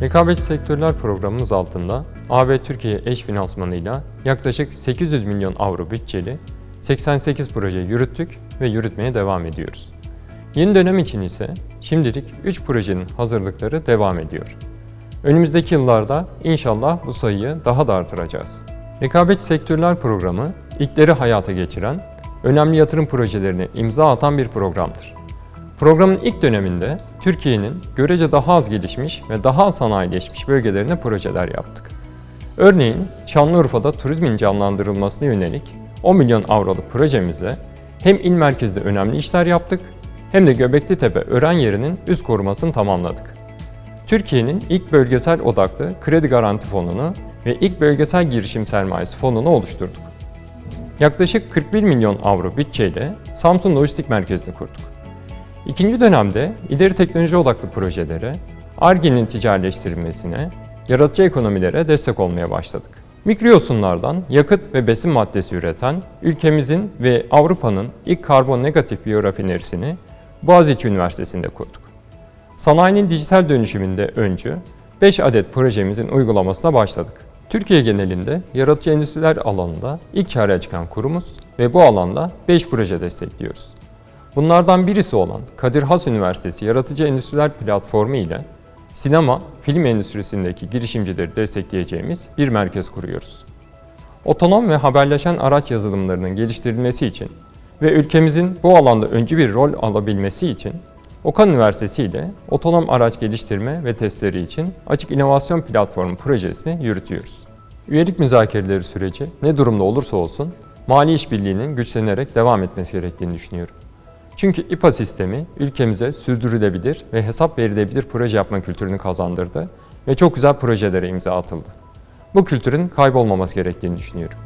Rekabet Sektörler programımız altında AB Türkiye eş finansmanıyla yaklaşık 800 milyon avro bütçeli 88 proje yürüttük ve yürütmeye devam ediyoruz. Yeni dönem için ise şimdilik 3 projenin hazırlıkları devam ediyor. Önümüzdeki yıllarda inşallah bu sayıyı daha da artıracağız. Rekabet Sektörler Programı ilkleri hayata geçiren, önemli yatırım projelerine imza atan bir programdır. Programın ilk döneminde Türkiye'nin görece daha az gelişmiş ve daha sanayileşmiş bölgelerine projeler yaptık. Örneğin Şanlıurfa'da turizmin canlandırılmasına yönelik 10 milyon avroluk projemizde hem il merkezde önemli işler yaptık hem de Göbekli Tepe öğren yerinin üst korumasını tamamladık. Türkiye'nin ilk bölgesel odaklı kredi garanti fonunu ve ilk bölgesel girişim sermayesi fonunu oluşturduk. Yaklaşık 41 milyon avro bütçeyle Samsun Lojistik Merkezi'ni kurduk. İkinci dönemde ileri teknoloji odaklı projelere, ARGE'nin ticaretleştirilmesine, yaratıcı ekonomilere destek olmaya başladık. Mikroyosunlardan yakıt ve besin maddesi üreten ülkemizin ve Avrupa'nın ilk karbon negatif biyorafinerisini Boğaziçi Üniversitesi'nde kurduk. Sanayinin dijital dönüşümünde öncü 5 adet projemizin uygulamasına başladık. Türkiye genelinde yaratıcı endüstriler alanında ilk çağrıya çıkan kurumuz ve bu alanda 5 proje destekliyoruz. Bunlardan birisi olan Kadir Has Üniversitesi Yaratıcı Endüstriler Platformu ile sinema, film endüstrisindeki girişimcileri destekleyeceğimiz bir merkez kuruyoruz. Otonom ve haberleşen araç yazılımlarının geliştirilmesi için ve ülkemizin bu alanda öncü bir rol alabilmesi için Okan Üniversitesi ile otonom araç geliştirme ve testleri için Açık İnovasyon Platformu projesini yürütüyoruz. Üyelik müzakereleri süreci ne durumda olursa olsun mali işbirliğinin güçlenerek devam etmesi gerektiğini düşünüyorum. Çünkü İPA sistemi ülkemize sürdürülebilir ve hesap verilebilir proje yapma kültürünü kazandırdı ve çok güzel projelere imza atıldı. Bu kültürün kaybolmaması gerektiğini düşünüyorum.